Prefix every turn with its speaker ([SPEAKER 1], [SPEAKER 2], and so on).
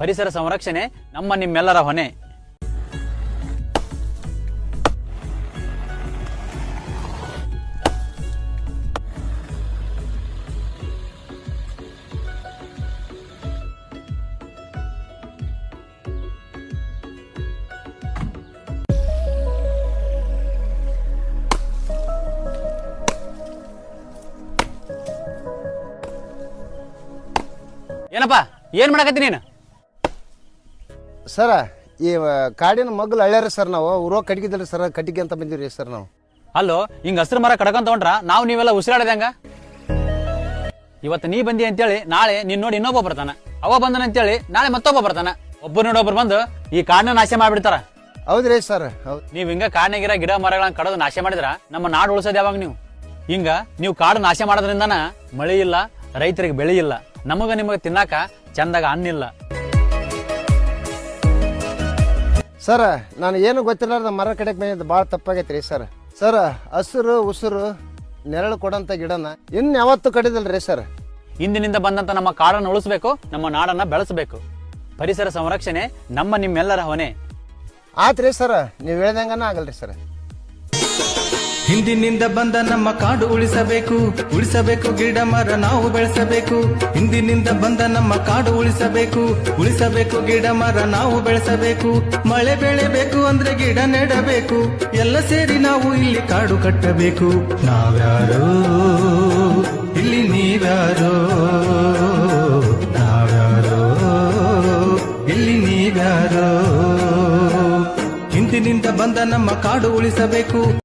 [SPEAKER 1] ಪರಿಸರ ಸಂರಕ್ಷಣೆ ನಮ್ಮ ನಿಮ್ಮೆಲ್ಲರ ಹೊಣೆ. ಏನಪ್ಪ ಏನ್ ಮಾಡಕತ್ತಿ ನೀನು?
[SPEAKER 2] ಸರ ಈ ಕಾಡಿನ ಮಗ್ಲು ಅಳ್ಯಾರ ಸರ್ ನಾವು ಊರೋ ಕಟ್ಗಿದ್ರಿ ಸರ್ ಕಟ್ಟಿಗೆ ಅಂತ ಬಂದಿವ್ರಿ ಸರ್ ನಾವು.
[SPEAKER 1] ಅಲ್ಲೋ ಹಿಂಗ ಹಸಿರು ಮರ ಕಡ್ಕೊಂತ ತಗೊಂಡ್ರ ನಾವು ನೀವೆಲ್ಲ ಉಸಿರಾಡದಂಗ ಇವತ್ತು ನೀ ಬಂದಿ ಅಂತೇಳಿ ನಾಳೆ ನಿನ್ ನೋಡಿ ಇನ್ನೊಬ್ಬ ಬರ್ತಾನ. ಅವ ಬಂದನ ಅಂತೇಳಿ ನಾಳೆ ಮತ್ತೊಬ್ಬ ಬರ್ತಾನ. ಒಬ್ಬರು ನೋಡೊಬ್ರು ಬಂದು ಈ ಕಾಡನ್ನ ನಾಶ ಮಾಡ್ಬಿಡ್ತಾರ.
[SPEAKER 2] ಹೌದ್ರಿ ಸರ್ ಹೌದು.
[SPEAKER 1] ನೀವ್ ಹಿಂಗ ಕಾಡ್ನಾಗಿರ ಗಿಡ ಮರಗಳನ್ನ ಕಡದು ನಾಶ ಮಾಡಿದ್ರ ನಮ್ಮ ನಾಡು ಉಳಿಸೋದು ಯಾವಾಗ ನೀವು? ಹಿಂಗ ನೀವು ಕಾಡು ನಾಶ ಮಾಡೋದ್ರಿಂದನ ಮಳೆ ಇಲ್ಲ ರೈತರಿಗೆ ಬೆಳೆ ಇಲ್ಲ. ನಮಗ ನಿಮಗ ತಿನ್ನಾಕ ಚಂದಾಗ ಹಣ್ಣಿಲ್ಲ
[SPEAKER 2] ಸರ್ ನಾನು ಏನು ಗೊತ್ತಿಲ್ಲಾರ್ದ ಮರ ಕಡೆಗೆ ಬಂದಿದ್ದು ಭಾಳ ತಪ್ಪಾಗೈತೆ ರೀ ಸರ್. ಸರ್ ಹಸಿರು ಉಸಿರು ನೆರಳು ಕೊಡಂತ ಗಿಡನ ಇನ್ನು ಯಾವತ್ತೂ ಕಡಿದಲ್ರಿ ಸರ್.
[SPEAKER 1] ಇಂದಿನಿಂದ ಬಂದಂತ ನಮ್ಮ ಕಾಡನ್ನು ಉಳಿಸ್ಬೇಕು ನಮ್ಮ ನಾಡನ್ನ ಬೆಳೆಸಬೇಕು. ಪರಿಸರ ಸಂರಕ್ಷಣೆ ನಮ್ಮ ನಿಮ್ಮೆಲ್ಲರ ಹೊಣೆ.
[SPEAKER 2] ಆತ್ರಿ ಸರ್ ನೀವು ಹೇಳ್ದಂಗನ ಆಗಲ್ರಿ ಸರ್.
[SPEAKER 3] ಹಿಂದಿನಿಂದ ಬಂದ ನಮ್ಮ ಕಾಡು ಉಳಿಸಬೇಕು. ಉಳಿಸಬೇಕು ಗಿಡ ಮರ ನಾವು ಬೆಳೆಸಬೇಕು. ಹಿಂದಿನಿಂದ ಬಂದ ನಮ್ಮ ಕಾಡು ಉಳಿಸಬೇಕು. ಉಳಿಸಬೇಕು ಗಿಡ ಮರ ನಾವು ಬೆಳೆಸಬೇಕು. ಮಳೆ ಬೆಳೆಬೇಕು ಅಂದ್ರೆ ಗಿಡ ನೆಡಬೇಕು. ಎಲ್ಲ ಸೇರಿ ನಾವು ಇಲ್ಲಿ ಕಾಡು ಕಟ್ಟಬೇಕು. ನಾವ್ಯಾರೋ? ಇಲ್ಲಿ ನೀವ್ಯಾರೋ? ನಾವ್ಯಾರೋ? ಇಲ್ಲಿ ನೀವ್ಯಾರೋ? ಹಿಂದಿನಿಂದ ಬಂದ ನಮ್ಮ ಕಾಡು ಉಳಿಸಬೇಕು.